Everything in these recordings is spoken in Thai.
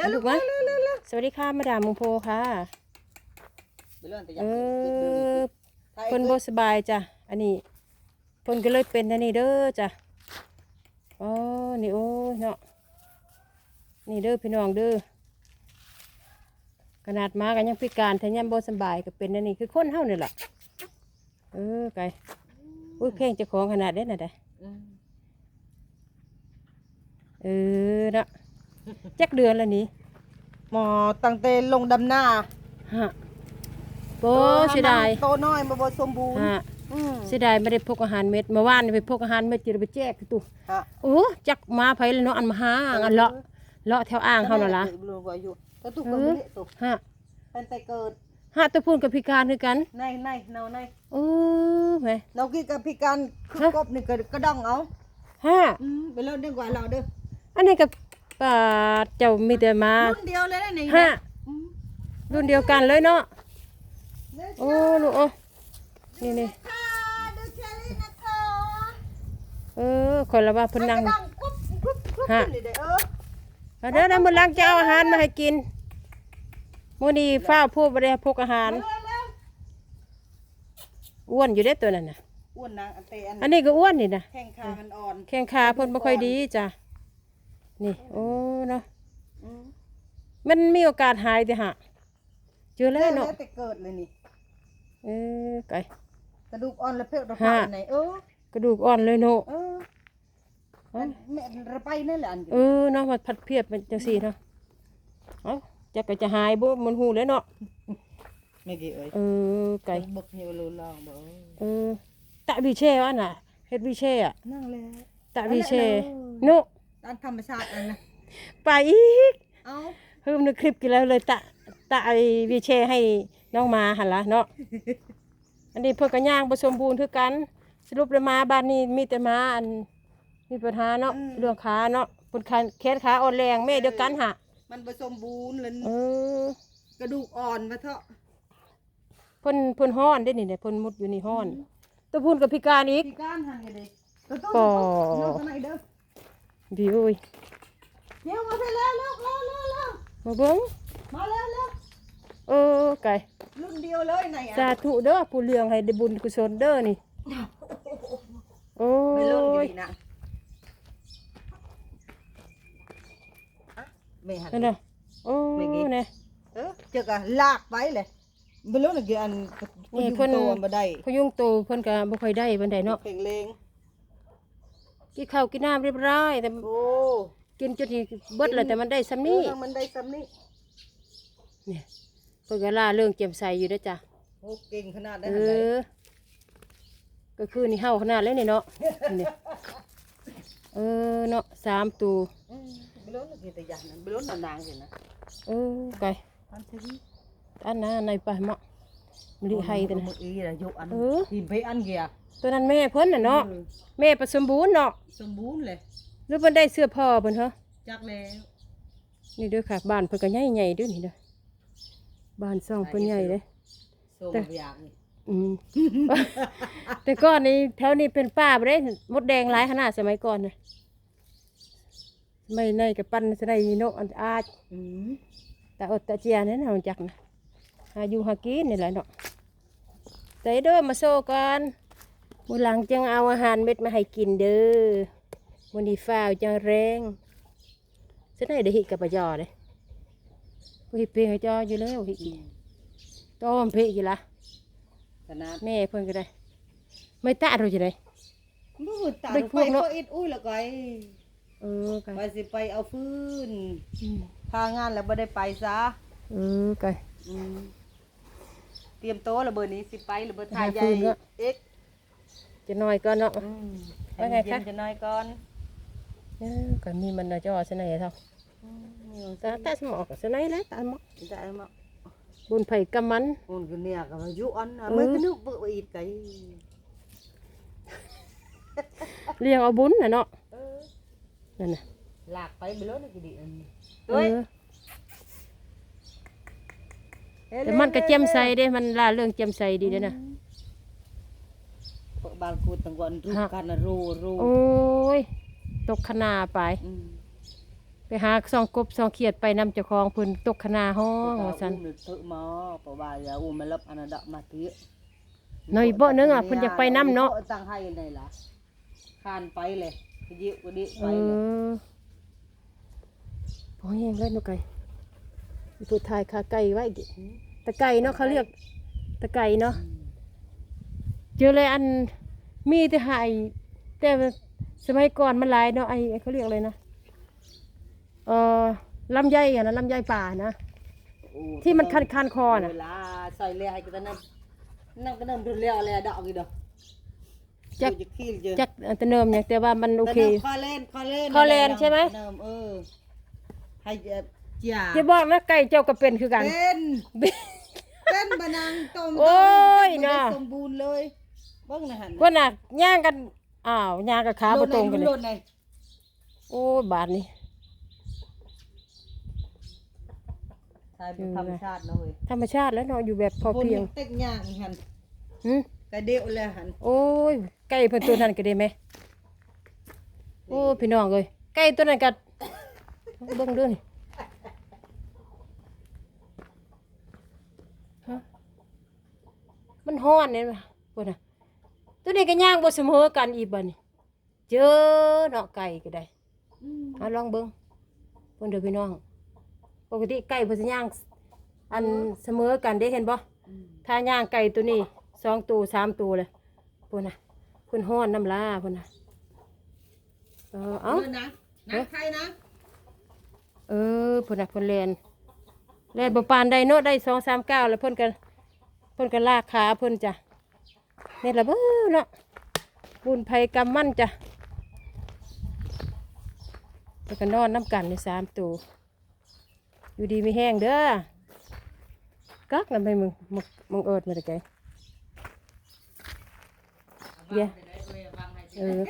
ร็วลูกมาเร็วเร็วเร็วสวัสดีค่ะมาดามมุงโพค่ะไปเรื่องแต่ยัเองเดินอไทยเพิ่นบ่สบายจ้ะอันนี้เพิ่นก็เลยเป็นอันนี้เด้อจ้ะอ๋อนี่โอ้ยเนาะนี่เด้อพี่น้องเด้อขนาดหมากันยังพิการแต่ยังบ่สบายก็เป็นอันนี้คือคนเฮานี่ล่ะเออไก่อุ้ยเพลงเจ้าของขนาดเด้น่ะเด้ออืมเออเนาะ จักเดือนแล้วนี่หมอตั้งแต่ลงดำหน้าฮะโอ้เสียดายโตน้อยบ่บ่สมบูรณ์ฮะอืมเสียดายไม่ได้พกอาหารเม็ดเมื่อวานนี่ไปพกอาหารเม็ดจะไปแจกตู้ฮะโอ้จักมาไผเลยเนาะอันมาหาอันเลาะเลาะแถวอ่างเฮานั่นล่ะรู้ว่าอยู่แต่ตุกก็ไม่ได้ตุกฮะเป็นแต่เกิดฮะตะพูนกับพิการคือกันในในเนาในโอ้แหมเรากินกับพิการคือฮะกบนี่ก็กระดองเอาฮะอืมไปเล่าเรื่องกว่าเราเด้ออันนี้กับ ป้าเจ้ามีแต่มารุ่นเดียวเลยนะนี่ฮะอืมรุ่นเดียวกันเลยเนาะเด้อโอ้ลูกโอ้นี่นี่ค่ะดูแคลรี่นะคะเออคนละว่าเพิ่นนั่งกระดองกุ๊บกุ๊บกุ๊บฮะนี่เด้อเออเอาเด้อนะมื้อหลังจะเอาอาหารมาให้กินมื้อนี้ฟ้าวพูดบ่ได้พกอาหารเร็วเร็วอ้วนอยู่เด้อตัวนั้นน่ะอ้วนนางอันเตอันอันนี้ก็อ้วนนี่นะแข้งขามันอ่อนแข้งขาเพิ่นบ่ค่อยดีจ้ะ นี่ โอ้เนาะอืมมันมีโอกาสหายติฮะเจอแล้วเนาะแล้วแต่เกิดเลยนี่ เออไก่ กระดูกอ่อนแล้วเพลระฮะพาไหนเออกระดูกอ่อนเลยเนาะเออมันแม่ระไปนั่นแหละอันเออเนาะมันพัดเพียบเป็นจังซี่เนาะเอ้าจักก็จะหายบ่มันหูแล้วเนาะไม่กี่เอ้ยเออไก่บกเฮวโลลองบ่เออตะวิเช่อันน่ะเฮ็ดวิเช่อะนั่งแล้ว ตะวิเช่อันนั้นโน ตามธรรมชาติอันนะไปอีกเอาเพิ่มในคลิปกี่แล้วเลยตะตะไอวิเช่ให้น้องมาหั่นล่ะเนาะ อันนี้เพิ่นก็ย่างบ่สมบูรณ์คือกัน สรุปแล้วมาบ้านนี้มีแต่มาอันมีปัญหาเนาะเรื่องขาเนาะเพิ่นขาแขนขาอ่อนแรงแม่เดียวกันหะมันผสมบูรณ์เลยเออกระดูกอ่อนมาเถอะเพิ่นเพิ่นฮ้อนได้นี่เนี่ยเพิ่นมุดอยู่นี่ฮ้อนแตะพูนกับพิการอีกพี่ก้านหันกันเลยตัวโตปอเลิกกันไหนเด้อ ดีโอ้ยเดี๋ยวมาไปแล้วเลิกเลิกเลิกเลิกมาเบิ่งมาแล้วเลิกเออไก่รุ่นเดียวเลยไหนสาอะธุเด้อผู้เลี้ยงให้ได้บุญกุศลเด้อนี่โอ้ไม่รุ่นอยู่ยนี่นะอะไม่หันนั่นน่ะโอ้ไม่ยเก่งเนี่ยเออเจอกันลากไปเลยไม่รู้นะกี่อันนี่เพิ่นตัวมาได้พยุงโตเพิ่นก็บ่ค่อยได้ปานใดเนาะเพลงเลง กินข้าวกินน้ำเรียบร้อยแต่โอ้กินจนนี่เบิดแล้วแต่มันได้ซ้ำนี้เออมันได้ซ้ำนี้เนี่ยเพิ่นก็ล่าเรื่องเจียมใสอยู่เด้อจ้ะโอ้เก่งขนาดนั้เอนเลยอ ก็คือนี่เฮาขนาดเลยนี่เนาะนี่เออเนาะสามตัวอืมไม่รู้นะกี่แต่อย่างนั้นไม่รู้นานๆสินะเออไก่อันที่อันนั้นในไปเหมาะ มะลิไฮตัวมันั้นนอีละยกอันเออ ทีมไปอันเกียตัวนั้นแม่เพิ่นน่ะเนาะออแม่ประสมบูรณ์เนาะสมบูรณ์เลยหรือเพิ่นได้เสื้อพ่อเพิ่นเหรอ จักแล้วนี่เด้อค่ะบ้านเพิ่นก็ใหญ่ๆเด้อนี่เด้อบ้านซ่องเพิ่นใหญ่เด้อ ส่งแต่ อย่างนี่อืม แต่ก่อนนี้แถวนี้เป็นป่าบ่ได้มดแดงหลายขนาดสมัยก่อนน่ะไม่ในกับปั้นสไดโนอันอาจอืมแต่อดตะเจียนี่นะมันจักนะ หาอยู่หากินนี่แหละเนาะใจเด้อมาโซกันมื้อหลังจังเอาอาหารเม็ดมาให้กินเด้อวันนี้ฟ้าวจังแรงฉันให้ได้หิกับปะจอเลยกูหิเปียงให้จออยู่แล้วหิอีต้มเพะอยู่ละขนาดแม่เพิ่นก็ได้ ไม่ตาเราจะได้มือตาเด็กพไปวกเนอะก็อิดอุ้ยแล้วก็ไอ้เออไก่ไปสิไปเอาฟืนอืมพางานแล้วบ่ได้ไปซะเออไก่อืม เตรียมโต๊ะระเบิดนี้สิไประเบิดทายหาใหฟืญ่นเนอะเอ็กจะน้อยก็เนาะอืมว่าไงคะให้มันเย็นจะน้อยก่อนเออก็มีมันนะจอสนายเท่าอืมตาตาสมองสนายแล้วตาหมอกได้มาบุญไผ่กำมันคนก็เนี่ยก็มายุอันน่ะเออมันก็นึกบ่อีกไกเลี้ยงเอาบุญน่ะเนาะเออนั่นน่ะลากไปไปแล้วนี่ก็ดีอันนี้เอเฮ้ยอ แต่มันก็เจียมใสเด้ มันล่าเรื่องเจียมใสดีเด้อนะ พวกบ้านกูตั้งวันรูปฮะ กันน่ะรูรูโอ้ย ตกขนาไป อืมไปหาซองกบซองเขียดไปนำเจ้าของเพิ่นตกคณาห้องว่าซั่นอุ้มเถอะหมอเพราะว่าอย่าอุ้มมารับอันนั้นดอกมาเตี้ยหน่อยบ่นึงอะเพิ่นอยากไปนำเนาะ ตั้งให้ได้ล่ะคานไปเลยไปยิบก็ดิเอไปเลยอพอแห้งเลยนกไก่อี ผู้ทายขาไก่ไว้อีกตะไก่เนาะเขาเรียกตะไก่เนาะเจอเลยอันมีแต่หายแต่สมัยก่อนมันหลายเนาะไอ้ไอ้เขาเรียกอะไรนะเออลำไยอะนะลำไยป่านะโอ้ที่มันคันคันคอน่ะเวลาใส่เลยให้กันนั่นนั่นก็นั่นดูเลี้ยวเลยดอกอีดอกจักจะขี้เจอจักอันแตะเนิมอย่างแต่ว่ามันโอเคคอเล่นคอเล่นคอเล่นใช่ไหมเนิมเออให้ เอ่อจ่าจะบอกนะไก่เจ้าก็เป็นคือกัน เป็นเป็นบะนังตรงโอ้ยบ่ได้น่ะสมบูรณ์เลยเบิ่งนะหันก็น่ะย่างกันอ้าวย่างกับขาบ่ตรงกันเลยโลดไหนโอ้ยบาทนี่ใช่เป็นธรรมชาติเนาะเว้ยธรรมชาติแล้วเนาะอยู่แบบพอเพียงคนเต็กย่างหันหึกระเดียวเลยหันโอ้ยไก่เพิ่นตัวนั้นก็ได้ไหมโอ้พี่น้องเอ้ยไก่ตัวนั้นก็เบิ่งดูนี่ฮะมัน ฮ้อนเนี่ยพุ่นน่ะตัวนี้ก็ย่างบ่เสมอกันอีกบัดนี้เจอเนาะไก่ก็ได้เอาลองเบิ่งเพิ่นเด้อพี่น้อง ปกติไก่เพิ่นสิย่างอันเสมอกันได้เห็นบ่ถ้าย่างไก่ตัวนี้สองตัวสามตัวเลยพุ่นน่ะเพุ่นห้อนน้ำลาพุ่นน่ะเออเอาเอนะนะใครนะเออพุ่นน่ะเพุ่นแลนแลนบ่ปานใดเนาะได้สองสามเก้าแล้วเพิ่นกันเพิ่นกันลากขาเพิ่นจ้ะนี่ละเบ้อเนาะบุญภัยกรรมมั่นจ้ะแล้วก็นอนน้ำกันในสามตัวอยู่ดีไม่แห้งเด้อกักนำไปมึงมึงมึงเอิดมาแต่ไกลเดี๋ยวเออ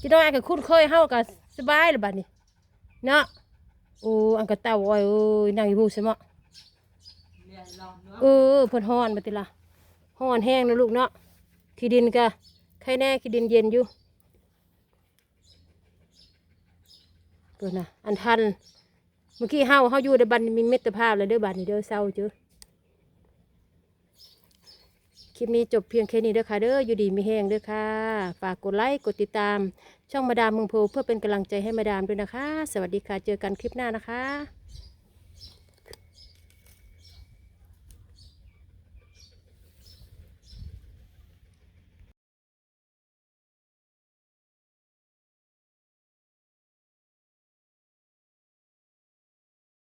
จีน้อยอันก็คุ้นเคยเฮาก็สบายเลยบัดนี้เนาะโอ้อันก็เต้าอ้อยเอ้ยนางอยู่ฮู้ใช่มั้ เออเพิ่นฮ้อนบัดติล่ะฮ้อนแห้งนะลูกเนาะขี้ดินก็ใครแน่ขี้ดินเย็นอยู่เพิ่นน่ะอันทันเมื่อกี้เฮาเฮาอยู่ในบันมีมิตรภาพเลยเด้อบันี้เด้อเศร้าเจ้อคลิปนี้จบเพียงแค่นี้เด้อค่ะเด้ออยู่ดีมีแห้งเด้อค่ะ ฝากกดไลค์กดติดตาม ช่องมาดามเมืองโพเพื่อเป็นกำลังใจให้มาดามด้วยนะคะ สวัสดีค่ะ เจอกันคลิปหน้านะคะ